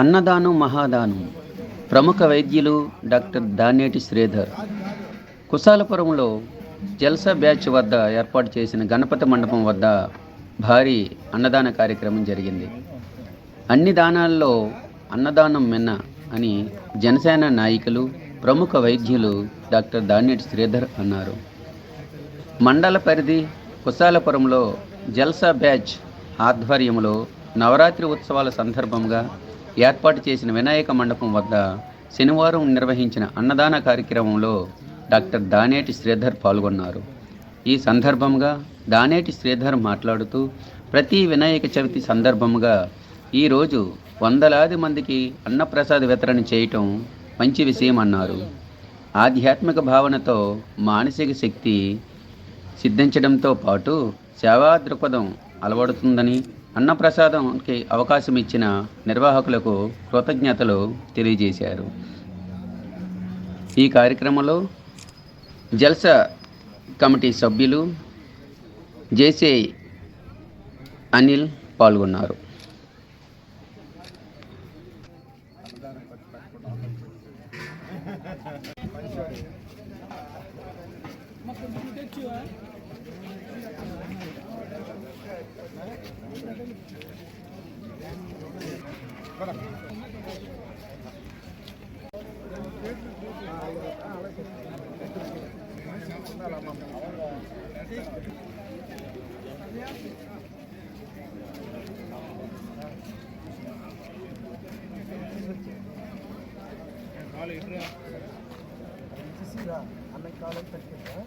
అన్నదానం మహాదానం. ప్రముఖ వైద్యులు డాక్టర్ దానేటి శ్రీధర్. కుశాలపురంలో జల్సా బ్యాచ్ వద్ద ఏర్పాటు చేసిన గణపతి మండపం వద్ద భారీ అన్నదాన కార్యక్రమం జరిగింది. అన్ని దానాల్లో అన్నదానం మిన్న అని జనసేన నాయకులు ప్రముఖ వైద్యులు డాక్టర్ దానేటి శ్రీధర్ అన్నారు. మండల పరిధి కుశాలపురంలో జల్సా బ్యాచ్ ఆధ్వర్యంలో నవరాత్రి ఉత్సవాల సందర్భంగా ఏర్పాటు చేసిన వినాయక మండపం వద్ద శనివారం నిర్వహించిన అన్నదాన కార్యక్రమంలో డాక్టర్ దానేటి శ్రీధర్ పాల్గొన్నారు. ఈ సందర్భంగా దానేటి శ్రీధర్ మాట్లాడుతూ ప్రతి వినాయక చవితి సందర్భంగా ఈరోజు వందలాది మందికి అన్నప్రసాద వితరణ చేయటం మంచి విషయం అన్నారు. ఆధ్యాత్మిక భావనతో మానసిక శక్తి సిద్ధించడంతో పాటు సేవా దృక్పథం అలవడుతుందని అన్నప్రసాదంకి అవకాశం ఇచ్చిన నిర్వాహకులకు కృతజ్ఞతలు తెలియజేశారు. ఈ కార్యక్రమంలో జల్సా కమిటీ సభ్యులు జేసీ అనిల్ పాల్గొన్నారు. அன்னைக்கு காலையில் தட்டிக்கிறேன்